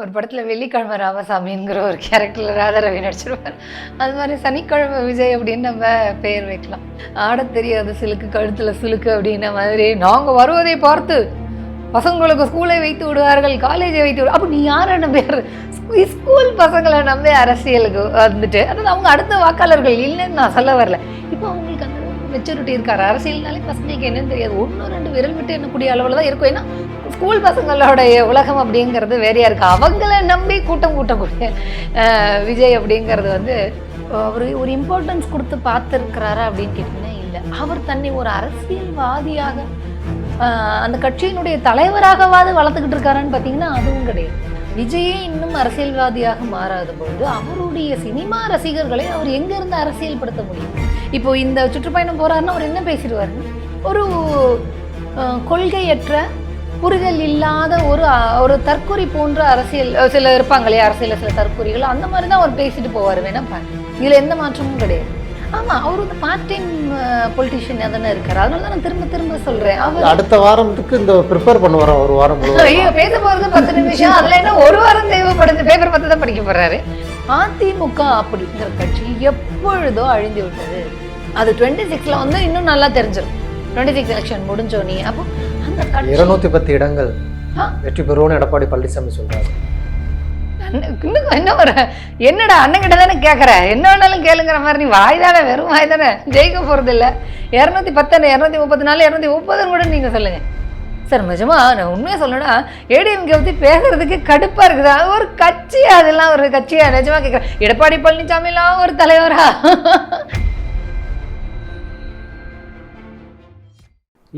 ஒரு படத்தில் வெள்ளிக்கிழமை ராமசாமிங்கிற ஒரு கேரக்டரில் ராதாரவி நடிச்சிருப்பார். அது மாதிரி சனிக்கிழமை விஜய் அப்படின்னு நம்ம பெயர் வைக்கலாம். ஆடத் தெரியாத சிலுக்கு கழுத்தில் சிலுக்கு அப்படின்ன மாதிரி நாங்கள் வருவதை பார்த்து பசங்களுக்கு ஸ்கூலை வைத்து விடுவார்கள் காலேஜை வைத்து விடு அப்போ நீ யாரை பேர் ஸ்கூல் பசங்களை நம்பி அரசியலுக்கு வந்துட்டு அதாவது அவங்க அடுத்த வாக்காளர்கள் இல்லைன்னு நான் சொல்ல வரல. இப்போ அவங்களுக்கு அந்த மெச்சூரிட்டி இருக்காரு. அரசியல்னாலே பசங்களுக்கு என்னன்னு தெரியாது. ஒன்று ரெண்டு விரல் விட்டு எண்ணக்கூடிய அளவில் தான் இருக்கும். ஏன்னா ஸ்கூல் பசங்களோடைய உலகம் அப்படிங்கிறது வேறையா இருக்கு. அவங்கள நம்பி கூட்டம் கூட்டக்கூடிய விஜய் அப்படிங்கிறது வந்து அவர் ஒரு இம்பார்ட்டன்ஸ் கொடுத்து பார்த்துருக்கிறாரா அப்படின்னு கேட்டிங்கன்னா இல்லை. அவர் தன்னை ஒரு அரசியல்வாதியாக அந்த கட்சியினுடைய தலைவராகவாது வளர்த்துக்கிட்டு இருக்காரான்னு பார்த்தீங்கன்னா அதுவும் கிடையாது. விஜயே இன்னும் அரசியல்வாதியாக மாறாத பொழுது அவருடைய சினிமா ரசிகர்களை அவர் எங்கேருந்து அரசியல்படுத்த முடியும்? இப்போ இந்த சுற்றுப்பயணம் போறாருன்னா அவர் என்ன பேசிடுவாருன்னு ஒரு கொள்கையற்ற புரிதல் இல்லாத ஒரு ஒரு தற்கொலை போன்ற அரசியல் சில இருப்பாங்க இல்லையா அரசியல் சில தற்கொலைகள் அந்த மாதிரி தான் அவர் பேசிட்டு போவார் வேணா பாருங்க இதில் எந்த மாற்றமும் கிடையாது. ஆமா அவர் வந்து பார்ட் டைம் பொலிட்டிஷியனாக தானே இருக்காரு. அதனால தான் நான் திரும்ப திரும்ப சொல்றேன். அவர் அடுத்த வாரத்துக்கு இந்த ப்ரிப்பேர் பண்ண வரோம் ஒரு வாரம் ஐயோ பேச போறது பத்து நிமிஷம். அதுல என்ன ஒரு வாரம் தேவைப்படுது? பேப்பர் பத்து தான் படிக்க போறாரு. அதிமுக அப்படிங்கிற கட்சி எப்பொழுதோ அழிந்து விட்டது. அது டுவெண்ட்டி சிக்ஸ்ல வந்து இன்னும் நல்லா தெரிஞ்சிடும் டுவெண்ட்டி சிக்ஸ் எலெக்ஷன் முடிஞ்சோனே அப்போ இருநூத்தி பத்து இடங்கள். வெற்றி பெறுவோம்னு எடப்பாடி பழனிசாமி சொல்றாரு. என்ன ஒரு என்னடா அண்ணன் கிட்ட தானே கேட்குற என்ன வேணாலும் கேளுங்கிற மாதிரி நீ வாய் தானே வெறும் வாய் தானே ஜெயிக்க போகிறது இல்லை இரநூத்தி பத்து இரநூத்தி முப்பத்தி நாலு இரநூத்தி முப்பதுன்னு கூட நீங்கள் சொல்லுங்க. சார் நிஜமா நான் உண்மையாக சொல்லணும்னா ஏடிஎம்கே பற்றி பேசுறதுக்கு கடுப்பாக இருக்குது. ஒரு கட்சி அதெல்லாம் ஒரு கட்சியா நிஜமா கேட்குறேன் எடப்பாடி பழனிசாமிலாம் ஒரு தலைவரா?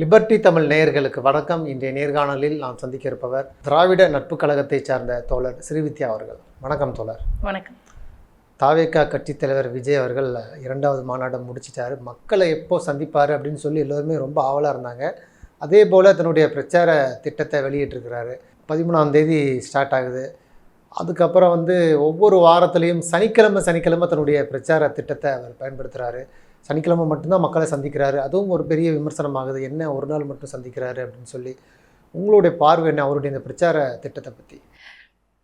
லிபர்டி தமிழ் நேயர்களுக்கு வணக்கம். இன்றைய நேர்காணலில் நாம் சந்திக்க இருப்பவர் திராவிட நட்பு கழகத்தைச் சார்ந்த தோழர் ஸ்ரீவித்யா அவர்கள். வணக்கம் தோழர். வணக்கம். தாவேக்கா கட்சித் தலைவர் விஜய் அவர்கள் இரண்டாவது மாநாட்டை முடிச்சிட்டாரு. மக்களை எப்போ சந்திப்பார் அப்படின்னு சொல்லி எல்லோருமே ரொம்ப ஆவலாக இருந்தாங்க. அதே போல் தன்னுடைய பிரச்சார திட்டத்தை வெளியிட்டிருக்கிறாரு. பதிமூணாம் தேதி ஸ்டார்ட் ஆகுது. அதுக்கப்புறம் வந்து ஒவ்வொரு வாரத்துலேயும் சனிக்கிழமை சனிக்கிழமை தன்னுடைய பிரச்சார திட்டத்தை அவர் பயன்படுத்துகிறாரு சனிக்கிழமை மட்டும்தான் மக்களை சந்திக்கிறாரு. அதுவும் ஒரு பெரிய விமர்சனமாகுது. என்ன ஒரு நாள் மட்டும் சந்திக்கிறாரு அப்படின்னு சொல்லி. உங்களுடைய பார்வை என்ன? அவருடைய இந்த பிரச்சார திட்டத்தை பற்றி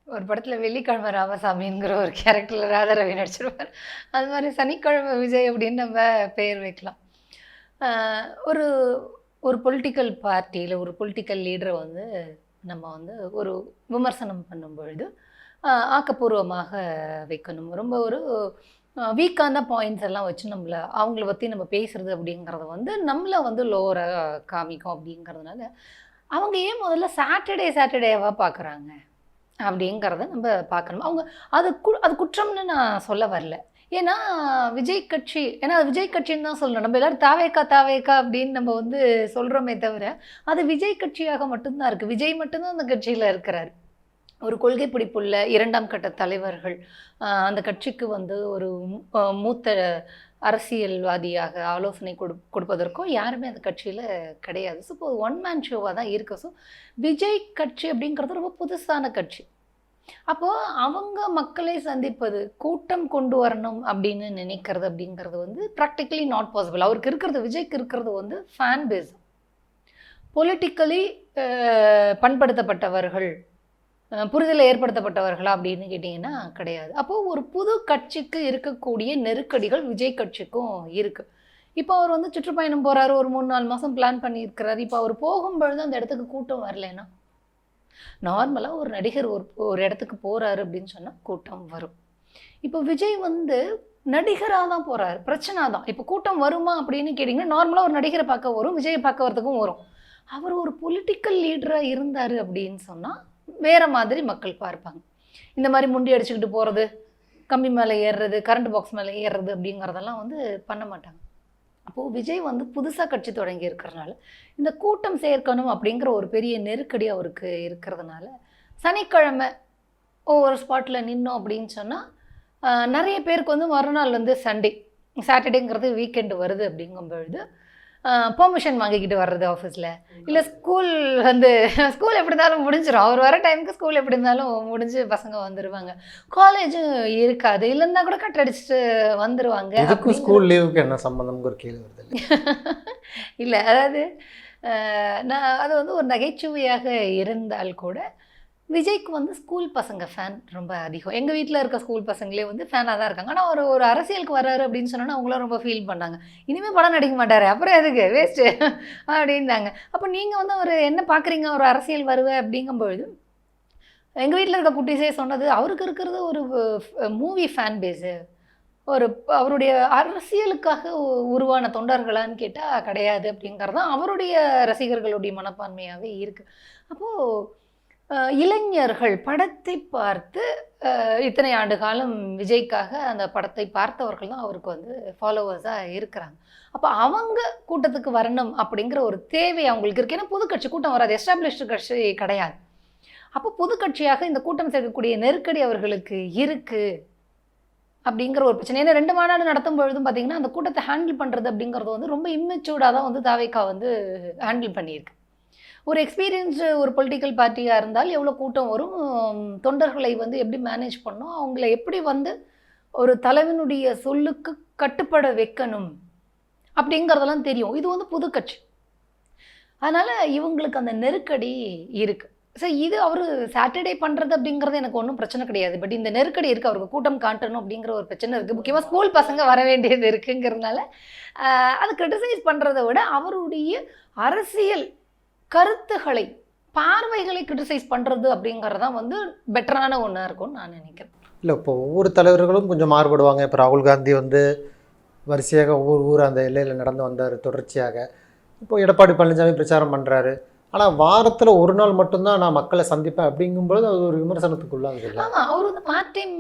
ஒரு படத்தில் வெள்ளிக்கிழமை ராமசாமிங்கிற ஒரு கேரக்டரில் ராதாரவி நடிச்சிருப்பார். அது மாதிரி சனிக்கிழமை விஜய் அப்படின்னு நம்ம பெயர் வைக்கலாம். ஒரு ஒரு பொலிட்டிக்கல் பார்ட்டியில் ஒரு பொலிட்டிக்கல் லீடரை வந்து நம்ம வந்து ஒரு விமர்சனம் பண்ணும் பொழுது ஆக்கப்பூர்வமாக வைக்கணும். ரொம்ப ஒரு வீக்கான பாயிண்ட்ஸ் எல்லாம் வச்சு நம்மளை அவங்கள பற்றி நம்ம பேசுறது அப்படிங்கிறத வந்து நம்மளை வந்து லோவராக காமிக்கும் அப்படிங்கிறதுனால அவங்க ஏன் முதல்ல சாட்டர்டே சாட்டர்டேவாக பார்க்குறாங்க அப்படிங்கிறத நம்ம பார்க்கணும். அவங்க அது கு அது குற்றம்னு நான் சொல்ல வரல. ஏன்னா விஜய் கட்சி ஏன்னா அது விஜய் கட்சின்னு தான் சொல்லணும். நம்ம எல்லாரும் தாவேக்கா தாவேக்கா அப்படின்னு நம்ம வந்து சொல்கிறோமே தவிர அது விஜய் கட்சியாக மட்டும்தான் இருக்குது விஜய் மட்டும்தான் அந்த கட்சியில் இருக்கிறார். ஒரு கொள்கை பிடிப்புள்ள இரண்டாம் கட்ட தலைவர்கள் அந்த கட்சிக்கு வந்து ஒரு மூத்த அரசியல்வாதியாக ஆலோசனை கொடு கொடுப்பதற்கும் யாருமே அந்த கட்சியில் கிடையாது. ஸோ இப்போ ஒன் மேன் ஷோவாக தான் இருக்கு. ஸோ விஜய் கட்சி அப்படிங்கிறது ரொம்ப புதுசான கட்சி. அப்போது அவங்க மக்களை சந்திப்பது கூட்டம் கொண்டு வரணும் அப்படின்னு நினைக்கிறது அப்படிங்கிறது வந்து ப்ராக்டிக்கலி நாட் பாசிபிள் அவருக்கு இருக்கிறது விஜய்க்கு இருக்கிறது வந்து ஃபேன் பேஸ் பொலிட்டிக்கலி பண்படுத்தப்பட்டவர்கள் புரிதலை ஏற்படுத்தப்பட்டவர்களா அப்படின்னு கேட்டிங்கன்னா கிடையாது. அப்போது ஒரு புது கட்சிக்கு இருக்கக்கூடிய நெருக்கடிகள் விஜய் கட்சிக்கும் இருக்குது இப்போ அவர் வந்து சுற்றுப்பயணம் போகிறாரு ஒரு மூணு நாலு மாதம் பிளான் பண்ணியிருக்கிறாரு. இப்போ அவர் போகும்பொழுது அந்த இடத்துக்கு கூட்டம் வரலைன்னா நார்மலாக ஒரு நடிகர் ஒரு ஒரு இடத்துக்கு போகிறாரு அப்படின்னு சொன்னால் கூட்டம் வரும். இப்போ விஜய் வந்து நடிகராக தான் போகிறாரு பிரச்சனை தான். இப்போ கூட்டம் வருமா அப்படின்னு கேட்டிங்கன்னா நார்மலாக ஒரு நடிகரை பார்க்க வரும் விஜயை பார்க்க வரதுக்கும் வரும். அவர் ஒரு பொலிட்டிக்கல் லீடராக இருந்தார் அப்படின்னு சொன்னால் வேறு மாதிரி மக்கள் பார்ப்பாங்க. இந்த மாதிரி முண்டி அடிச்சுக்கிட்டு போகிறது கம்பி மேலே ஏறுறது கரண்ட் பாக்ஸ் மேலே ஏறுறது அப்படிங்கிறதெல்லாம் வந்து பண்ண மாட்டாங்க. அப்போது விஜய் வந்து புதுசாக கட்சி தொடங்கி இருக்கிறனால இந்த கூட்டம் சேர்க்கணும் அப்படிங்கிற ஒரு பெரிய நெருக்கடி அவருக்கு இருக்கிறதுனால சனிக்கிழமை ஒவ்வொரு ஸ்பாட்டில் நின்னோம் அப்படின்னு சொன்னால் நிறைய பேருக்கு வந்து மறுநாள் வந்து சண்டே சாட்டர்டேங்கிறது வீக்கெண்டு வருது அப்படிங்கும் பொழுது பெர்மிஷன் வாங்கிக்கிட்டு வர்றது ஆஃபீஸில் இல்லை ஸ்கூல் வந்து ஸ்கூல் எப்படி இருந்தாலும் முடிஞ்சிடும் அவர் வர டைமுக்கு ஸ்கூல் எப்படி இருந்தாலும் முடிஞ்சு பசங்க வந்துடுவாங்க காலேஜும் இருக்காது. இல்லைன்னா கூட கட் அடிச்சுட்டு வந்துடுவாங்க ஸ்கூல் லீவுக்கு என்ன சம்மந்தம்னு ஒரு கேள்வி வருது? இல்லை அதாவது நான் அது வந்து ஒரு நகைச்சுவையாக இருந்தால் கூட விஜய்க்கு வந்து ஸ்கூல் பசங்க ஃபேன் ரொம்ப அதிகம். எங்கள் வீட்டில் இருக்க ஸ்கூல் பசங்களே வந்து ஃபேனாக தான் இருக்காங்க. ஆனால் ஒரு ஒரு அரசியலுக்கு வராரு அப்படின்னு சொன்னோன்னா அவங்களும் ரொம்ப ஃபீல் பண்ணாங்க. இனிமேல் படம் நடிக்க மாட்டார். அப்புறம் எதுக்கு? வேஸ்ட்டு அப்படின்னாங்க. அப்போ நீங்கள் வந்து ஒரு என்ன பார்க்குறீங்க ஒரு அரசியல் வருவே அப்படிங்கும்பொழுது எங்கள் வீட்டில் இருக்க குட்டிஸே சொன்னது அவருக்கு இருக்கிறது ஒரு மூவி ஃபேன் பேஸு ஒரு அவருடைய அரசியலுக்காக உருவான தொண்டர்களான்னு கேட்டால் கிடையாது அப்படிங்கிறது தான் அவருடைய ரசிகர்களுடைய மனப்பான்மையாகவே இருக்குது அப்போது இளைஞர்கள் படத்தை பார்த்து இத்தனை ஆண்டு காலம் விஜய்க்காக அந்த படத்தை பார்த்தவர்கள் தான் அவருக்கு வந்து ஃபாலோவர்ஸாக இருக்கிறாங்க. அப்போ அவங்க கூட்டத்துக்கு வரணும் அப்படிங்கிற ஒரு தேவை அவங்களுக்கு இருக்குது ஏன்னா புது கட்சி கூட்டம் வராது. எஸ்டாப்ளிஷ்டு கட்சி கிடையாது. அப்போ புது கட்சியாக இந்த கூட்டம் சேர்க்கக்கூடிய நெருக்கடி அவர்களுக்கு இருக்குது அப்படிங்கிற ஒரு பிரச்சனை. ஏன்னா ரெண்டு மாநாடு நடத்தும் பொழுதும் பார்த்தீங்கன்னா அந்த கூட்டத்தை ஹேண்டில் பண்ணுறது அப்படிங்கிறது வந்து ரொம்ப இம்மெச்சூர்டாக தான் வந்து தாவேக்கா வந்து ஹேண்டில் பண்ணியிருக்கு. ஒரு எக்ஸ்பீரியன்ஸ்டு ஒரு பொலிட்டிக்கல் பார்ட்டியாக இருந்தால் எவ்வளோ கூட்டம் வரும்? தொண்டர்களை வந்து எப்படி மேனேஜ் பண்ணும் அவங்கள எப்படி வந்து ஒரு தலைவனுடைய சொல்லுக்கு கட்டுப்பட வைக்கணும்? அப்படிங்கிறதெல்லாம் தெரியும். இது வந்து புது கட்சி. அதனால் இவங்களுக்கு அந்த நெருக்கடி இருக்குது ஸோ இது அவர் சாட்டர்டே பண்ணுறது அப்படிங்கிறது எனக்கு ஒன்றும் பிரச்சனை கிடையாது. பட் இந்த நெருக்கடி இருக்குது அவருக்கு கூட்டம் காட்டணும் அப்படிங்கிற ஒரு பிரச்சனை இருக்குது முக்கியமாக ஸ்கூல் பசங்க வர வேண்டியது இருக்குங்கிறதுனால அது கிரிட்டிசைஸ் பண்ணுறதை விட அவருடைய அரசியல் கருத்துகளை பார்வைகளை கிரிட்டிசைஸ் பண்ணுறது அப்படிங்கிறது தான் வந்து பெட்டரான ஒன்றா இருக்கும்னு நான் நினைக்கிறேன். இல்லை இப்போ ஒவ்வொரு தலைவர்களும் கொஞ்சம் மாறுபடுவாங்க. இப்போ ராகுல் காந்தி வந்து வரிசையாக ஒவ்வொரு ஊர் அந்த எல்லையில் நடந்து வந்தார் தொடர்ச்சியாக. இப்போ எடப்பாடி பழனிசாமி பிரச்சாரம் பண்ணுறாரு ஆனால் வாரத்தில் ஒரு நாள் மட்டும்தான் நான் மக்களை சந்திப்பேன் அப்படிங்கும்போது அது ஒரு விமர்சனத்துக்குள்ளாகுது இல்லை ஆமாம் அவர் வந்து பார்ட் டைம்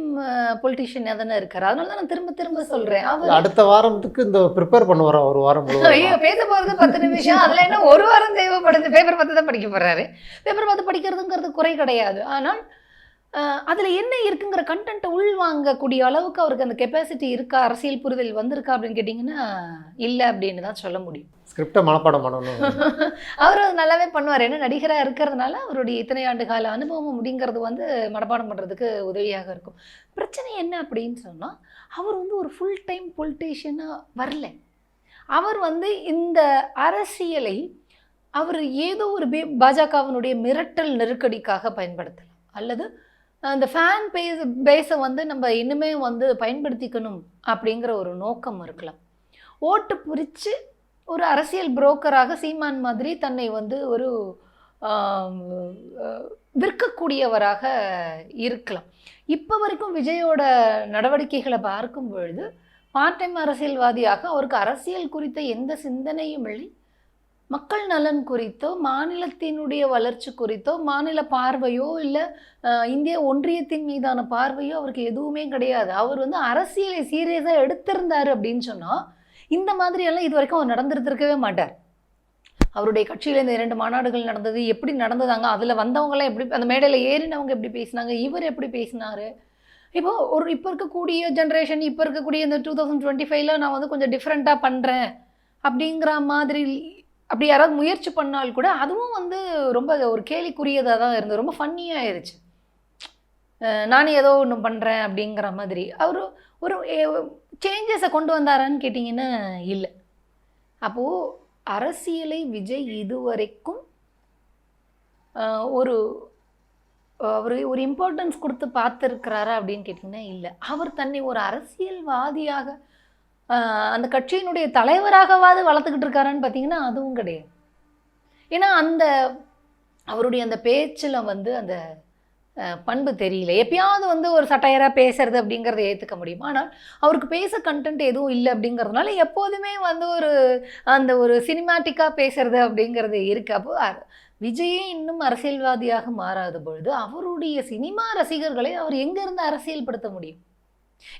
பொலிட்டிஷியனாக தானே இருக்கார். அதனால தான் நான் திரும்ப திரும்ப சொல்கிறேன் அவர் அடுத்த வாரத்துக்கு இந்த ப்ரிப்பேர் பண்ண வரோம் ஒரு வாரம் ஐயோ பேச போகிறது பத்து நிமிஷம். அதில் என்ன ஒரு வாரம் தேவைப்படுது? பேப்பர் பார்த்து தான் படிக்க போகிறாரு பேப்பர் பார்த்து படிக்கிறதுங்கிறது குறை கிடையாது. ஆனால் அதில் என்ன இருக்குங்கிற கண்டென்ட்டை உள்வாங்கக்கூடிய அளவுக்கு அவருக்கு அந்த கெப்பாசிட்டி இருக்கா? அரசியல் புரிதல் வந்திருக்கா அப்படின்னு கேட்டிங்கன்னா இல்லை அப்படின்னு தான் சொல்ல முடியும். ஸ்கிரிப்டை மனப்பாடம் பண்ணணும். அவர் அது நல்லாவே பண்ணுவார். ஏன்னா நடிகராக இருக்கிறதுனால அவருடைய இத்தனை ஆண்டு கால அனுபவம் முடிங்கிறது வந்து மனப்பாடம் பண்ணுறதுக்கு உதவியாக இருக்கும். பிரச்சனை என்ன அப்படின்னு சொன்னால் அவர் வந்து ஒரு ஃபுல் டைம் பொலிட்டீஷியனாக வரல. அவர் வந்து இந்த அரசியலை அவர் ஏதோ ஒரு பே பாஜகவினுடைய மிரட்டல் நெருக்கடிக்காக பயன்படுத்தலாம் அல்லது அந்த ஃபேன் பேஸ் பேஸை வந்து நம்ம இன்னுமே வந்து பயன்படுத்திக்கணும் அப்படிங்கிற ஒரு நோக்கம் இருக்கலாம். ஓட்டு பிரித்து ஒரு அரசியல் புரோக்கராக சீமான் மாதிரி தன்னை வந்து ஒரு விற்கக்கூடியவராக இருக்கலாம். இப்போ வரைக்கும் விஜயோட நடவடிக்கைகளை பார்க்கும் பொழுது பார்ட் டைம் அரசியல்வாதியாக அவருக்கு அரசியல் குறித்த எந்த சிந்தனையும் இல்லை. மக்கள் நலன் குறித்தோ மாநிலத்தினுடைய வளர்ச்சி குறித்தோ மாநில பார்வையோ இல்லை இந்திய ஒன்றியத்தின் மீதான பார்வையோ அவருக்கு எதுவுமே கிடையாது. அவர் வந்து அரசியலை சீரியஸாக எடுத்திருந்தார் அப்படின்னு சொன்னால் இந்த மாதிரியெல்லாம் இது வரைக்கும் அவர் நடந்துருந்துருக்கவே மாட்டார். அவருடைய கட்சியில் இந்த இரண்டு மாநாடுகள் நடந்தது எப்படி நடந்ததாங்க அதில் வந்தவங்களாம் எப்படி அந்த மேடையில் ஏறினவங்க எப்படி பேசினாங்க இவர் எப்படி பேசினார்? இப்போ ஒரு இப்போ இருக்கக்கூடிய ஜென்ரேஷன் இப்போ இருக்கக்கூடிய இந்த டூ தௌசண்ட் டுவெண்ட்டி ஃபைவ்ல நான் வந்து கொஞ்சம் டிஃப்ரெண்ட்டாக பண்ணுறேன் அப்படிங்கிற மாதிரி அப்படி யாராவது முயற்சி பண்ணால் கூட அதுவும் வந்து ரொம்ப ஒரு கேலிக்குரியதாக தான் இருந்தது. ரொம்ப ஃபன்னியாக ஆயிடுச்சு நானே ஏதோ ஒன்று பண்ணுறேன் அப்படிங்கிற மாதிரி. அவர் ஒரு சேஞ்சஸை கொண்டு வந்தாரான்னு கேட்டிங்கன்னா இல்லை. அப்போது அரசியலை விஜய் இதுவரைக்கும் ஒரு அவர் ஒரு இம்பார்ட்டன்ஸ் கொடுத்து பார்த்துருக்கிறாரா அப்படின்னு கேட்டிங்கன்னா இல்லை. அவர் தன்னை ஒரு அரசியல்வாதியாக அந்த கட்சியினுடைய தலைவராகவாது வளர்த்துக்கிட்டு இருக்காரான்னு பார்த்தீங்கன்னா அதுவும் கிடையாது. ஏன்னா அந்த அவருடைய அந்த பேச்சில் வந்து அந்த பண்பு தெரியல. எப்பயாவது வந்து ஒரு சட்டையராக பேசுறது அப்படிங்கிறத ஏற்றுக்க முடியும்? ஆனால் அவருக்கு பேச கண்டென்ட் எதுவும் இல்லை அப்படிங்கிறதுனால எப்போதுமே வந்து ஒரு அந்த ஒரு சினிமாட்டிக்காக பேசுறது அப்படிங்கிறது இருக்கப்போ விஜயே இன்னும் அரசியல்வாதியாக மாறாத பொழுது அவருடைய சினிமா ரசிகர்களை அவர் எங்கேருந்து அரசியல்படுத்த முடியும்?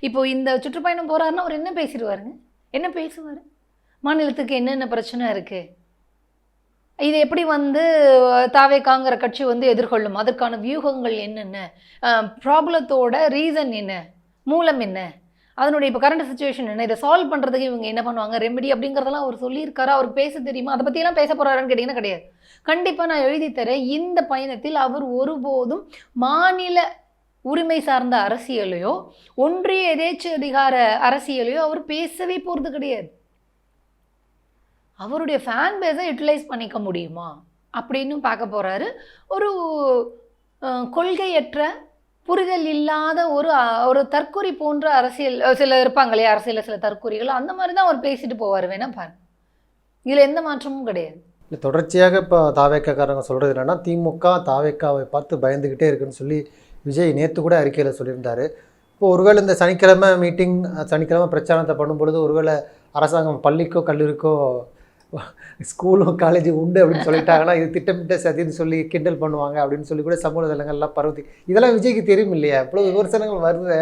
இப்போ இந்த சுற்றுப்பயணம் போகிறாருன்னா அவர் என்ன பேசிடுவாருங்க? என்ன பேசுவார்? மாநிலத்துக்கு என்னென்ன பிரச்சனை இருக்குது இது எப்படி வந்து தாவேக்காங்கிற கட்சி வந்து எதிர்கொள்ளும்? அதற்கான வியூகங்கள் என்னென்ன? ப்ராப்ளத்தோட ரீசன் என்ன? மூலம் என்ன? அதனுடைய இப்போ கரண்ட் சுச்சுவேஷன் என்ன? இதை சால்வ் பண்ணுறதுக்கு இவங்க என்ன பண்ணுவாங்க? ரெமெடி அப்படிங்கிறதெல்லாம் அவர் சொல்லியிருக்காரா? அவருக்கு பேச தெரியுமா? அதை பற்றியெல்லாம் பேச போகிறாரான்னு கேட்டிங்கன்னா கிடையாது. கண்டிப்பாக நான் எழுதி தரேன். இந்த பயணத்தில் அவர் ஒருபோதும் மாநில உரிமை சார்ந்த அரசியலையோ ஒன்றிய எதேச்சு அதிகார அரசியலையோ அவர் பேசவே போகிறது கிடையாது. அவருடைய ஃபேன் பேஸை யூட்டிலைஸ் பண்ணிக்க முடியுமா? அப்படின்னு பார்க்க போகிறாரு ஒரு கொள்கையற்ற புரிதல் இல்லாத ஒரு ஒரு தற்குறி போன்ற அரசியல் சில இருப்பாங்க இல்லையா? அரசியலில் சில தற்குறிகள் அந்த மாதிரி தான் அவர் பேசிட்டு போவார் வேணா பாருங்க. இதில் எந்த மாற்றமும் கிடையாது. இல்லை தொடர்ச்சியாக இப்போ தாவேக்காரங்க சொல்கிறது என்னென்னா திமுக தாவேக்காவை பார்த்து பயந்துக்கிட்டே இருக்குன்னு சொல்லி விஜய் நேற்று கூட அறிக்கையில் சொல்லியிருந்தார். இப்போ ஒருவேளை இந்த சனிக்கிழமை மீட்டிங் சனிக்கிழமை பிரச்சாரத்தை பண்ணும்பொழுது ஒருவேளை அரசாங்கம் பள்ளிக்கோ கல்லூரிக்கோ ஸ்கூலும் காலேஜும் உண்டு அப்படின்னு சொல்லிட்டாங்கன்னா இது திட்டமிட்ட சதின்னு சொல்லி கிண்டல் பண்ணுவாங்க அப்படின்னு சொல்லி கூட சமூக தளங்கள்லாம் பரவுது. இதெல்லாம் விஜய்க்கு தெரியும் இல்லையா? இவ்வளோ விமர்சனங்கள் வருது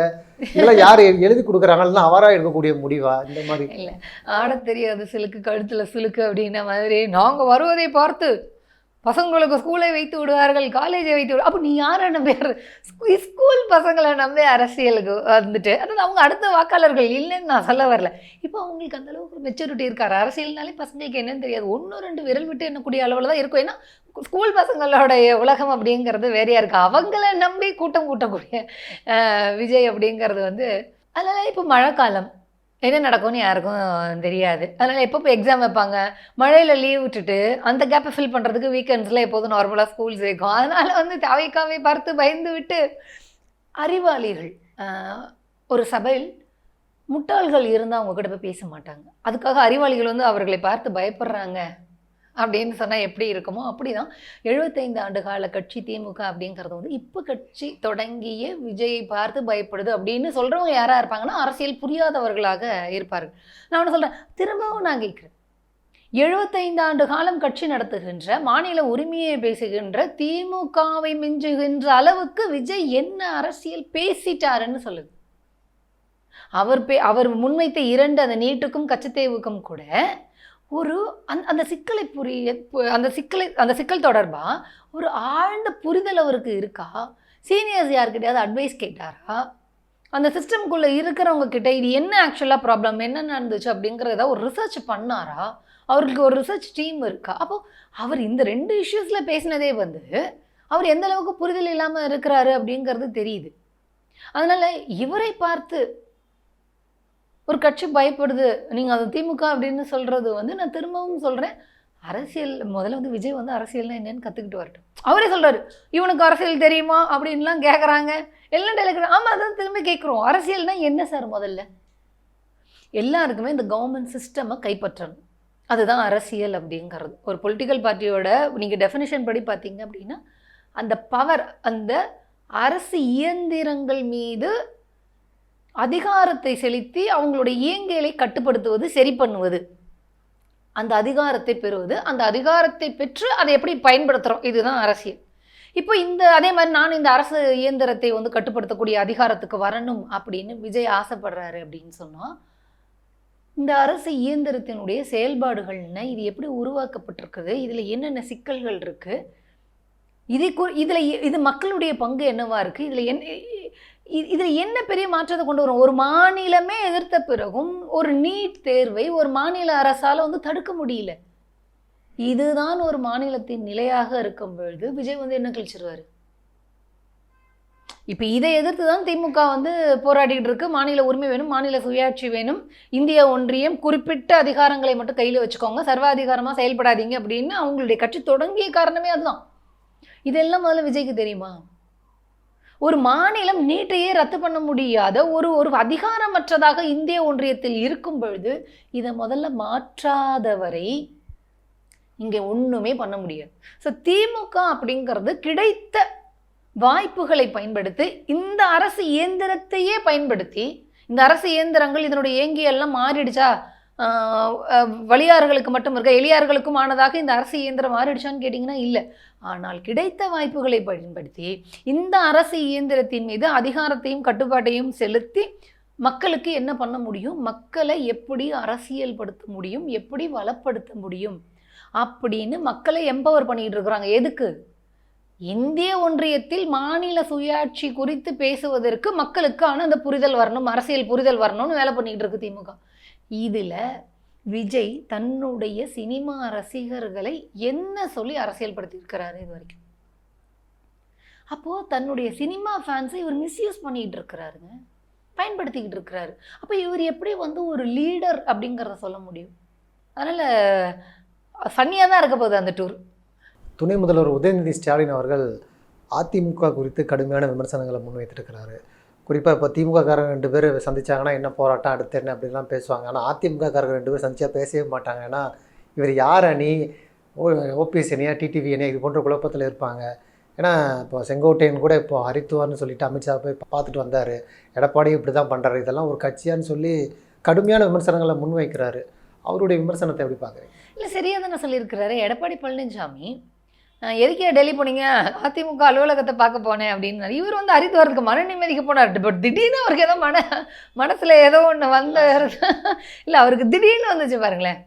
இதெல்லாம் யார் எழுதி கொடுக்குறாங்கன்னா அவராக எடுக்கக்கூடிய முடிவா? இந்த மாதிரி. இல்லை ஆட தெரியாது சிலுக்கு கழுத்தில் சிலுக்கு அப்படின்ன மாதிரி நாங்கள் வருவதை பார்த்து பசங்களுக்கு ஸ்கூலை வைத்து விடுவார்கள் காலேஜை வைத்து விடு அப்போ நீ யாரை நம்பி ஸ்கூல் பசங்களை நம்பி அரசியலுக்கு வந்துட்டு அதாவது அவங்க அடுத்த வாக்காளர்கள் இல்லைன்னு நான் சொல்ல வரல. இப்போ அவங்களுக்கு அந்த அளவுக்கு மெச்சூரிட்டி இருக்காரு. அரசியல்னாலே பசங்களுக்கு என்னன்னு தெரியாது. ஒன்று ரெண்டு விரல் விட்டு எண்ணக்கூடிய அளவில் தான் இருக்கும். ஏன்னா ஸ்கூல் பசங்களோடைய உலகம் அப்படிங்கிறது வேறையாக இருக்குது அவங்கள நம்பி கூட்டம் கூட்டக்கூடிய விஜய் அப்படிங்கிறது வந்து அதனால் இப்போ மழைக்காலம். என்ன நடக்கும்னு யாருக்கும் தெரியாது. அதனால் எப்போ போய் எக்ஸாம் வைப்பாங்க? மழையில் லீவ் விட்டுட்டு அந்த கேப்பை ஃபில் பண்ணுறதுக்கு வீக்கெண்ட்ஸில் எப்போதும் நார்மலாக ஸ்கூல்ஸ் வைக்கும் அதனால் வந்து தவைக்காவை பார்த்து பயந்து விட்டு அறிவாளிகள் ஒரு சபையில் முட்டாள்கள் இருந்தால் அவங்க கிட்ட போய் பேச மாட்டாங்க. அதுக்காக அறிவாளிகள் வந்து அவர்களை பார்த்து பயப்படுறாங்க. அப்படின்னு சொன்னால் எப்படி இருக்குமோ அப்படி தான் எழுபத்தைந்து ஆண்டு கால கட்சி திமுக அப்படிங்கிறது வந்து இப்போ கட்சி தொடங்கிய விஜயை பார்த்து பயப்படுது அப்படின்னு சொல்கிறவங்க யாராக இருப்பாங்கன்னா அரசியல் புரியாதவர்களாக இருப்பார்கள். நான் ஒன்று சொல்கிறேன் திரும்பவும் நான் கேட்குறேன் எழுபத்தைந்து ஆண்டு காலம் கட்சி நடத்துகின்ற மாநில உரிமையை பேசுகின்ற திமுகவை மிஞ்சுகின்ற அளவுக்கு விஜய் என்ன அரசியல் பேசிட்டாருன்னு சொல்லுது. அவர் பே அவர் முன்வைத்த இரண்டு அந்த நீட்டுக்கும் கச்சத்தேவுக்கும் கூட ஒரு அந் அந்த சிக்கலை புரிய அந்த சிக்கலை அந்த சிக்கல் தொடர்பாக ஒரு ஆழ்ந்த புரிதல் அவருக்கு இருக்கா? சீனியர்ஸ் யார்கிட்டயாவது அட்வைஸ் கேட்டாரா? அந்த சிஸ்டம்குள்ளே இருக்கிறவங்க கிட்ட இது என்ன ஆக்சுவலாக ப்ராப்ளம் என்ன நடந்துச்சு அப்படிங்கிறத ஒரு ரிசர்ச் பண்ணாரா? அவருக்கு ஒரு ரிசர்ச் டீம் இருக்கா? அப்போ அவர் இந்த ரெண்டு இஷ்யூஸில் பேசினதே வந்து அவர் எந்த அளவுக்கு புரிதல் இல்லாமல் இருக்கிறாரு அப்படிங்கிறது தெரியுது. அதனால் இவரை பார்த்து ஒரு கட்சி பயப்படுது நீங்கள் அது திமுக அப்படின்னு சொல்கிறது வந்து நான் திரும்பவும் சொல்கிறேன் அரசியல் முதல்ல வந்து விஜய் வந்து அரசியல்னா என்னன்னு கற்றுக்கிட்டு வரட்டும். அவரே சொல்கிறாரு இவனுக்கு அரசியல் தெரியுமா அப்படின்லாம் கேட்குறாங்க எல்லாம் டெலிகிராம் ஆமாம் அதான் திரும்ப கேட்குறோம் அரசியல்னா என்ன சார் முதல்ல? எல்லாருக்குமே இந்த கவர்மெண்ட் சிஸ்டமை கைப்பற்றணும். அதுதான் அரசியல் அப்படிங்கிறது. ஒரு பொலிட்டிக்கல் பார்ட்டியோட நீங்கள் டெஃபினேஷன் படி பார்த்தீங்க அப்படின்னா அந்த பவர் அந்த அரசு இயந்திரங்கள் மீது அதிகாரத்தை செலுத்தி அவங்களுடைய இயங்கியலை கட்டுப்படுத்துவது சரி பண்ணுவது. அந்த அதிகாரத்தை பெறுவது அந்த அதிகாரத்தை பெற்று அதை எப்படி பயன்படுத்துகிறோம் இதுதான் அரசியல். இப்போ இந்த அதே மாதிரி நான் இந்த அரசு இயந்திரத்தை வந்து கட்டுப்படுத்தக்கூடிய அதிகாரத்துக்கு வரணும் அப்படின்னு விஜய் ஆசைப்படுறாரு அப்படின்னு சொன்னால் இந்த அரசு இயந்திரத்தினுடைய செயல்பாடுகள்னா இது எப்படி உருவாக்கப்பட்டிருக்குது? இதில் என்னென்ன சிக்கல்கள் இருக்குது இதை கு இதில் இது மக்களுடைய பங்கு என்னவா இருக்குது இதில் என்ன இதில் என்ன பெரிய மாற்றத்தை கொண்டு வரும்? ஒரு மாநிலமே எதிர்த்த பிறகும் ஒரு நீட் தேர்வை ஒரு மாநில அரசால் வந்து தடுக்க முடியல. இதுதான் ஒரு மாநிலத்தின் நிலையாக இருக்கும் பொழுது விஜய் வந்து என்ன கழிச்சிருவாரு? இப்போ இதை எதிர்த்து தான் திமுக வந்து போராடிக்கிட்டு இருக்கு. மாநில உரிமை வேணும் மாநில சுயாட்சி வேணும். இந்திய ஒன்றியம் குறிப்பிட்ட அதிகாரங்களை மட்டும் கையில் வச்சுக்கோங்க. சர்வாதிகாரமாக செயல்படாதீங்க அப்படின்னு அவங்களுடைய கட்சி தொடங்கிய காரணமே அதுதான். இதெல்லாம் முதல்ல விஜய்க்கு தெரியுமா? ஒரு மாநிலம் நீட்டையே ரத்து பண்ண முடியாத ஒரு ஒரு அதிகாரமற்றதாக இந்திய ஒன்றியத்தில் இருக்கும் பொழுது இதை முதல்ல மாற்றாதவரை இங்கே ஒன்றுமே பண்ண முடியாது. ஸோ திமுக அப்படிங்கிறது கிடைத்த வாய்ப்புகளை பயன்படுத்தி இந்த அரசு இயந்திரத்தையே பயன்படுத்தி இந்த அரசு இயந்திரங்கள் இதனுடைய இயங்கியெல்லாம் மாறிடுச்சா? வலியார்களுக்கு மட்டும் இருக்க எளியார்களுக்கும் ஆனதாக இந்த அரசு இயந்திரம் மாறிடுச்சான்னு கேட்டிங்கன்னா இல்லை. ஆனால் கிடைத்த வாய்ப்புகளை பயன்படுத்தி இந்த அரசு இயந்திரத்தின் மீது அதிகாரத்தையும் கட்டுப்பாட்டையும் செலுத்தி மக்களுக்கு என்ன பண்ண முடியும்? மக்களை எப்படி அரசியல்படுத்த முடியும்? எப்படி வளப்படுத்த முடியும்? அப்படின்னு மக்களை எம்பவர் பண்ணிகிட்டு இருக்கிறாங்க. எதுக்கு? இந்திய ஒன்றியத்தில் மாநில சுயாட்சி குறித்து பேசுவதற்கு மக்களுக்கான அந்த புரிதல் வரணும் அரசியல் புரிதல் வரணும்னு வேலை பண்ணிக்கிட்டு இருக்கு திமுக. இதில் விஜய் தன்னுடைய சினிமா ரசிகர்களை என்ன சொல்லி அரசியல்படுத்தியிருக்கிறாரு இது வரைக்கும்? அப்போது தன்னுடைய சினிமா ஃபேன்ஸை இவர் மிஸ்யூஸ் பண்ணிகிட்டு இருக்கிறாருங்க. பயன்படுத்திக்கிட்டு இருக்கிறாரு. அப்போ இவர் எப்படி வந்து ஒரு லீடர் அப்படிங்கிறத சொல்ல முடியும்? அதனால் ஃபன்னியாக தான் இருக்க போகுது அந்த டூர் துணை முதல்வர் உதயநிதி ஸ்டாலின் அவர்கள் அதிமுக குறித்து கடுமையான விமர்சனங்களை முன்வைத்திருக்கிறாரு. குறிப்பாக இப்போ திமுககாரங்க ரெண்டு பேர் சந்திச்சாங்கன்னா என்ன போராட்டம் அடுத்து என்ன அப்படிலாம் பேசுவாங்க. ஆனால் அதிமுககாரங்க ரெண்டு பேர் சந்திச்சா பேசவே மாட்டாங்க. ஏன்னா இவர் யார் அணி? ஓ ஓபிஎஸ் அணியா டிடிவி அணியா? இது போன்ற குழப்பத்தில் இருப்பாங்க. ஏன்னா இப்போ செங்கோட்டையன் கூட இப்போ ஹரித்துவார்னு சொல்லிட்டு அமித்ஷா போய் பார்த்துட்டு வந்தார். எடப்பாடி இப்படி தான் பண்ணுறாரு இதெல்லாம் ஒரு கட்சியான்னு சொல்லி கடுமையான விமர்சனங்களை முன்வைக்கிறாரு. அவருடைய விமர்சனத்தை எப்படி பார்க்குறீங்க? இல்லை சரியாக தானே சொல்லியிருக்கிறாரு. எடப்பாடி பழனிசாமி எதுக்கே டெல்லி போனீங்க? அதிமுக அலுவலகத்தை பார்க்க போனேன் அப்படின்னு. இவர் வந்து ஹரித்வாருக்கு மன நிம்மதிக்கு போனார். பட் திடீர்னு அவருக்கு ஏதோ மன மனசில் ஏதோ ஒன்று வந்த இல்லை அவருக்கு திடீர்னு வந்துச்சு பாருங்களேன்.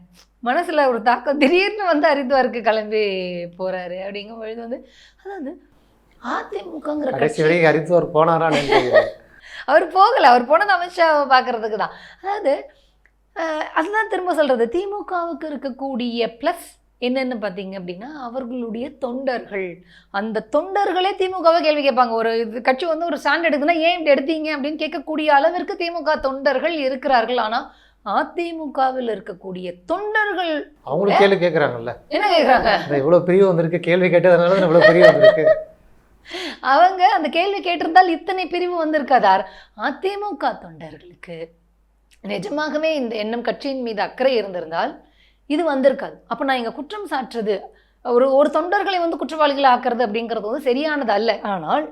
மனசில் ஒரு தாக்கம் திடீர்னு வந்து ஹரித்வாருக்கு கிளம்பி போகிறாரு அப்படிங்கும் பொழுது வந்து அதாவது அதிமுகங்கிற கடைசி வரைக்கும் ஹரித்வார் தெரியல. அவர் போகலை. அவர் போனது அமித்ஷாவை பார்க்கறதுக்கு தான் அதாவது அதுதான் திரும்ப சொல்கிறது திமுகவுக்கு இருக்கக்கூடிய ப்ளஸ் என்னென்னு பார்த்தீங்க அப்படின்னா அவர்களுடைய தொண்டர்கள். அந்த தொண்டர்களே திமுகவை கேள்வி கேட்பாங்க. ஒரு இது கட்சி வந்து ஒரு ஸ்டாண்ட் எடுக்குதுன்னா ஏன் இப்படி எடுத்தீங்க அப்படின்னு கேட்கக்கூடிய அளவிற்கு திமுக தொண்டர்கள் இருக்கிறார்கள். ஆனால் அதிமுகவில் இருக்கக்கூடிய தொண்டர்கள் அவங்களும் கேள்வி கேட்குறாங்கல்ல? என்ன கேட்குறாங்க? இவ்வளோ பிரிவு வந்திருக்கு. கேள்வி கேட்டதுனால தான் இவ்வளோ பிரிவு வந்திருக்கு. அவங்க அந்த கேள்வி கேட்டிருந்தால் இத்தனை பிரிவு வந்திருக்காதார் அதிமுக தொண்டர்களுக்கு நிஜமாகவே இந்த எண்ணம் கட்சியின் மீது அக்கறை இருந்திருந்தால் இது வந்திருக்காது. அப்போ நான் இங்கே குற்றம் சாற்றுறது ஒரு ஒரு தொண்டர்களை வந்து குற்றவாளிகளை ஆக்குறது அப்படிங்கிறது வந்து சரியானது அல்ல. ஆனால்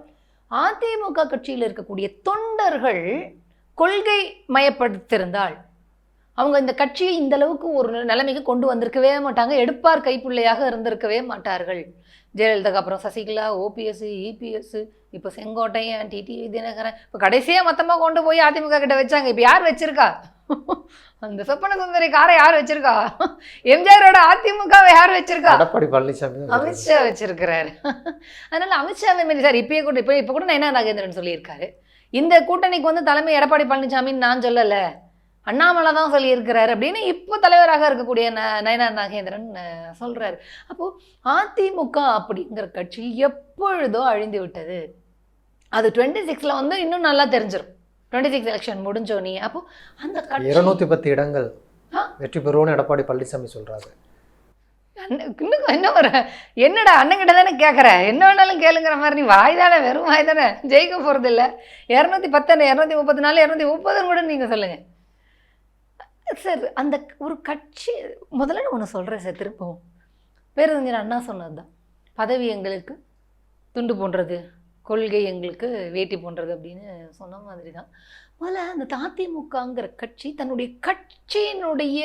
அதிமுக கட்சியில் இருக்கக்கூடிய தொண்டர்கள் கொள்கை மயப்படுத்திருந்தால் அவங்க இந்த கட்சியை இந்த அளவுக்கு ஒரு நிலைமைக்கு கொண்டு வந்திருக்கவே மாட்டாங்க எடுப்பார் கைப்பிள்ளையாக இருந்திருக்கவே மாட்டார்கள். ஜெயலலிதாக்கு அப்புறம் சசிகலா ஓபிஎஸ் இபிஎஸ் இப்போ செங்கோட்டையன் டிடி தினகரன் இப்போ கடைசியாக மொத்தமாக கொண்டு போய் அதிமுக கிட்ட வச்சாங்க. இப்போ யார் வச்சிருக்கா? அந்த சொப்பன சுந்தரி காரை யார் வச்சிருக்கா? எம்ஜிஆரோட அதிமுகவை யார் வச்சிருக்கா? எடப்பாடி பழனிசாமி. அமித்ஷா வச்சிருக்கிறாரு. அதனால அமித்ஷாவை மாரி சார் இப்பயே கூட இப்போ இப்போ கூட நயனா நாகேந்திரன் சொல்லியிருக்காரு. இந்த கூட்டணிக்கு வந்து தலைமை எடப்பாடி பழனிசாமின்னு நான் சொல்லலை. அண்ணாமலை தான் சொல்லியிருக்கிறாரு அப்படின்னு இப்போ தலைவராக இருக்கக்கூடிய ந நயனா நாகேந்திரன் அஹ், சொல்றாரு. அப்போது அதிமுக அப்படிங்கிற கட்சி எப்பொழுதோ அழிந்து விட்டது. அது டுவெண்ட்டி சிக்ஸில் வந்து இன்னும் நல்லா தெரிஞ்சிடும் டுவெண்ட்டி சிக்ஸ் எலெக்ஷன் முடிஞ்சோனே. அப்போ அந்த இருநூத்தி பத்து இடங்கள். வெற்றி பெறுவோம்னு எடப்பாடி பழனிசாமி சொல்றாரு. அண்ணன் இன்னும் என்ன ஒரு என்னடா அண்ணங்கிட்ட தானே கேட்குற என்ன வேணாலும் கேளுங்கிற மாதிரி நீ வாய் தானே வெறும் வாய் தானே ஜெயிக்க போகிறது இல்லை இரநூத்தி பத்து இரநூத்தி முப்பத்தி நாலு இரநூத்தி முப்பதுன்னு கூட நீங்கள் சொல்லுங்கள் சார் அந்த ஒரு கட்சி முதல்ல நான் ஒன்று சொல்கிறேன் சார் திரும்பவும். பேரறிஞர் அண்ணா சொன்னது தான் பதவி எங்களுக்கு துண்டு போன்றது கொள்கை எங்களுக்கு வேட்டி போன்றது அப்படின்னு சொன்ன மாதிரி தான் முதல்ல அந்த அதிமுகங்கிற கட்சி தன்னுடைய கட்சியினுடைய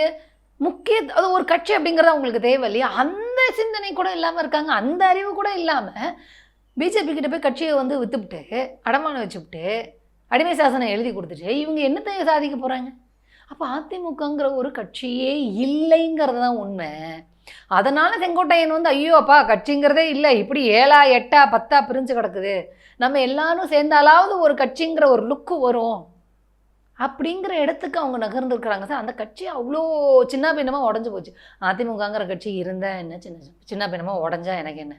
முக்கிய அது ஒரு கட்சி அப்படிங்கிறது அவங்களுக்கு தேவை இல்லையா? அந்த சிந்தனை கூட இல்லாமல் இருக்காங்க. அந்த அறிவு கூட இல்லாமல் பிஜேபி கிட்ட போய் கட்சியை வந்து விற்றுப்புட்டு அடமானம் வச்சுவிட்டு அடிமை சாசனம் எழுதி கொடுத்துட்டு இவங்க என்னத்தை சாதிக்க போகிறாங்க அப்போ அதிமுகங்கிற ஒரு கட்சியே இல்லைங்கிறது தான் உண்மை. அதனால் செங்கோட்டையன் வந்து ஐயோ அப்பா கட்சிங்கிறதே இல்லை. இப்படி ஏழா எட்டா பத்தா பிரிஞ்சு கிடக்குது. நம்ம எல்லாரும் சேர்ந்தாலாவது ஒரு கட்சிங்கிற ஒரு லுக்கு வரும். அப்படிங்கிற இடத்துக்கு அவங்க நகர்ந்துருக்குறாங்க. சார் அந்த கட்சி அவ்வளோ சின்ன பின்னமாக உடஞ்சி போச்சு. அதிமுகங்கிற கட்சி இருந்தா என்ன சின்ன சின்ன பின்னமாக உடஞ்சா எனக்கு என்ன?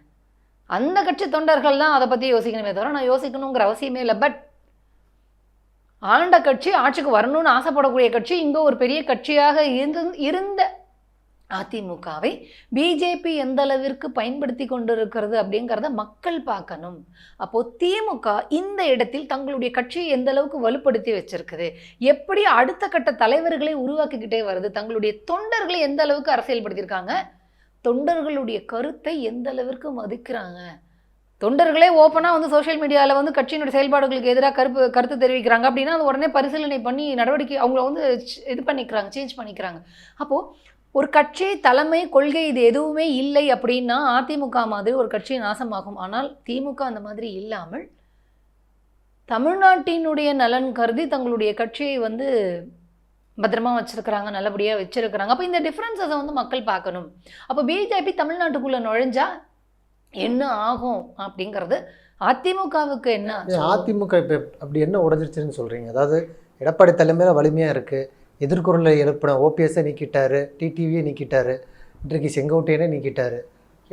அந்த கட்சி தொண்டர்கள் தான் அதை பற்றி யோசிக்கணுமே தவிர நான் யோசிக்கணுங்கிற அவசியமே இல்லை. பட் ஆண்ட கட்சி ஆட்சிக்கு வரணும்னு ஆசைப்படக்கூடிய கட்சி இங்கே ஒரு பெரிய கட்சியாக இருந்து இருந்த அதிமுகவை பிஜேபி எந்த அளவிற்கு பயன்படுத்தி கொண்டிருக்கிறது அப்படிங்கிறத மக்கள் பார்க்கணும். அப்போது திமுக இந்த இடத்தில் தங்களுடைய கட்சியை எந்த அளவுக்கு வலுப்படுத்தி வச்சிருக்குது? எப்படி அடுத்த கட்ட தலைவர்களை உருவாக்கிக்கிட்டே வருது? தங்களுடைய தொண்டர்களை எந்த அளவுக்கு அரசியல்படுத்தியிருக்காங்க? தொண்டர்களுடைய கருத்தை எந்த அளவிற்கு மதிக்கிறாங்க? தொண்டர்களே ஓப்பனாக வந்து சோஷியல் மீடியாவில் வந்து கட்சியினுடைய செயல்பாடுகளுக்கு எதிராக கருப்பு கருத்து தெரிவிக்கிறாங்க அப்படின்னா அது உடனே பரிசீலனை பண்ணி நடவடிக்கை அவங்கள வந்து இது பண்ணிக்கிறாங்க சேஞ்ச் பண்ணிக்கிறாங்க. அப்போது ஒரு கட்சி தலைமை கொள்கை இது எதுவுமே இல்லை அப்படின்னா அதிமுக மாதிரி ஒரு கட்சி நாசமாகும். ஆனால் திமுக அந்த மாதிரி இல்லாமல் தமிழ்நாட்டினுடைய நலன் கருதி தங்களுடைய கட்சியை வந்து பத்திரமா வச்சுருக்கிறாங்க நல்லபடியாக வச்சிருக்கிறாங்க. அப்போ இந்த டிஃப்ரென்சஸை வந்து மக்கள் பார்க்கணும். அப்போ பிஜேபி தமிழ்நாட்டுக்குள்ளே நுழைஞ்சா என்ன ஆகும் அப்படிங்கிறது அதிமுகவுக்கு என்ன? அதிமுக இப்போ அப்படி என்ன உடஞ்சிருச்சுன்னு சொல்கிறீங்க அதாவது எடப்பாடி தலைமையில் வலிமையாக இருக்குது எதிர்குறலை எழுப்பின ஓபிஎஸ்ஸை நீக்கிட்டாரு. டிடிவியை நீக்கிட்டாரு. இன்றைக்கு செங்கோட்டையனே நீக்கிட்டாரு.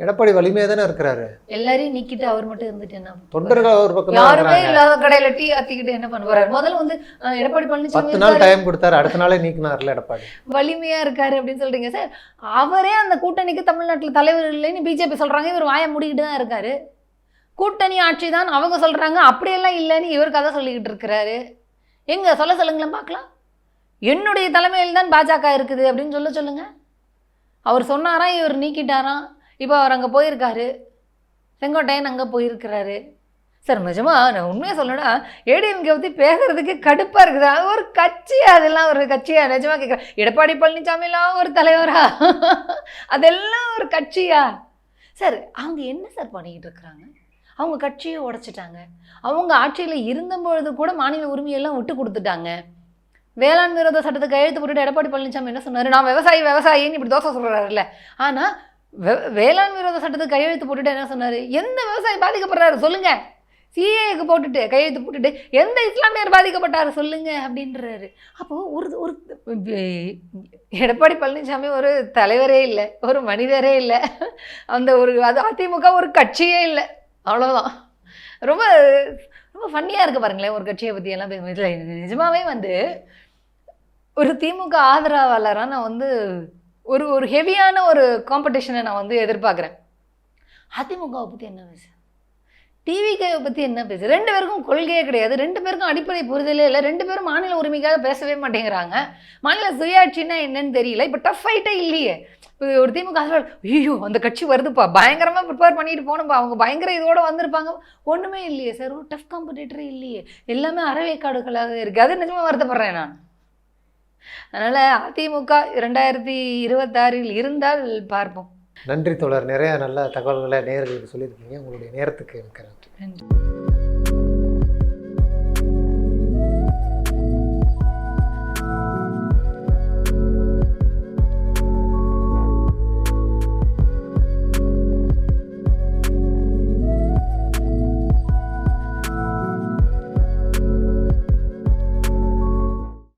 எடப்பாடி வலிமையாக தானே இருக்கிறாரு? எல்லாரையும் நீக்கிட்டு அவர் மட்டும் இருந்துட்டு என்ன? தொண்டர்கள் ஒரு பக்கம் யாருமே இல்லாத கடையில டீ ஆத்திக்கிட்டு என்ன பண்ண போறாரு? முதல்ல வந்து எடப்பாடி பழனிசாமி பத்து நாள் டைம் கொடுத்தாரு அடுத்த நாளே நீக்கினார்ல எடப்பாடி. வலிமையா இருக்காரு அப்படின்னு சொல்றீங்க சார். அவரே அந்த கூட்டணிக்கு தமிழ்நாட்டுல தலைவர் இல்லைன்னு பிஜேபி சொல்றாங்க. இவர் வாயை மூடிக்கிட்டு தான் இருக்காரு. கூட்டணி ஆட்சி தான் அவங்க சொல்கிறாங்க அப்படியெல்லாம் இல்லைன்னு இவர் கதை சொல்லிக்கிட்டு இருக்கிறாரு. எங்க? சொல்ல சொல்லுங்களேன் பார்க்கலாம். என்னுடைய தலைமையில் தான் பாஜக இருக்குது அப்படின்னு சொல்ல சொல்லுங்க. அவர் சொன்னாராம் இவர் நீக்கிட்டாராம் இப்போ அவர் அங்கே போயிருக்காரு. செங்கோட்டையன் அங்கே போயிருக்கிறாரு. சார் நிஜமா நான் உண்மையாக சொல்லணும்னா ஏடிஎம்கே பற்றி பேசுறதுக்கு கடுப்பாக இருக்குது. அது ஒரு கட்சி அதெல்லாம் ஒரு கட்சியா நிஜமாக கேட்குறேன் எடப்பாடி பழனிசாமிலாம் ஒரு தலைவரா? அதெல்லாம் ஒரு கட்சியா? சார் அவங்க என்ன சார் பண்ணிக்கிட்டு இருக்கிறாங்க? அவங்க கட்சியை உடைச்சிட்டாங்க. அவங்க ஆட்சியில் இருந்தபொழுது கூட மாநில உரிமையெல்லாம் விட்டு கொடுத்துட்டாங்க. வேளாண் விரோத சட்டத்தை கையெழுத்து போட்டுட்டு எடப்பாடி பழனிசாமி என்ன சொன்னார்? நான் விவசாயி விவசாயின்னு இப்படி தோசை சொல்கிறாருல்ல ஆனால் வேளாண் விரோத சட்டத்துக்கு கையெழுத்து போட்டுட்டு என்ன சொன்னார்? எந்த விவசாயி பாதிக்கப்படுறாரு? சொல்லுங்க. சிஏக்கு போட்டுட்டு கையெழுத்து போட்டுட்டு எந்த இஸ்லாமியர் பாதிக்கப்பட்டார்? சொல்லுங்க அப்படின்றாரு. அப்போது ஒரு ஒரு எடப்பாடி பழனிசாமி ஒரு தலைவரே இல்லை ஒரு மனிதரே இல்லை. அந்த ஒரு அது அதிமுக ஒரு கட்சியே இல்லை. அவ்வளோதான் ரொம்ப ரொம்ப ஃபன்னியாக இருக்குது பாருங்களேன் ஒரு கட்சியை பற்றியெல்லாம் எல்லாம் பேசும்போது. நிஜமாவே வந்து ஒரு திமுக ஆதரவாளராக நான் வந்து ஒரு ஒரு ஹெவியான ஒரு காம்படிஷனை நான் வந்து எதிர்பார்க்குறேன். அதிமுகவை பற்றி என்ன பேசு? டிவிகேவை பற்றி என்ன பேசு? ரெண்டு பேருக்கும் கொள்கையே கிடையாது. ரெண்டு பேருக்கும் அடிப்படை புரிதலே இல்லை. ரெண்டு பேரும் மாநில உரிமைக்காக பேசவே மாட்டேங்கிறாங்க. மாநில சுயாட்சின்னா என்னன்னு தெரியல. இப்போ டஃப் ஃபைட்டே இல்லையே. இப்போ ஒரு திமுக ஐயோ அந்த கட்சி வருதுப்பா. பயங்கரமாக ப்ரிப்பேர் பண்ணிட்டு போகணும்ப்பா அவங்க பயங்கர இதோட வந்திருப்பாங்க. ஒன்றுமே இல்லையே சார் ஒரு டஃப் காம்படிட்டரே இல்லையே. எல்லாமே அறவேக்காடுகளாக இருக்குது அது நிஜமாக வருத்தப்படுறேன் நான். அதனால் அதிமுக இரண்டாயிரத்தி இருபத்தாறில் இருந்தால் பார்ப்போம். நன்றி தோழர். நிறைய நல்ல தகவல்களை நேயர்களுக்கு சொல்லியிருக்கீங்க. உங்களுடைய நேரத்துக்கு நன்றி. நன்றி.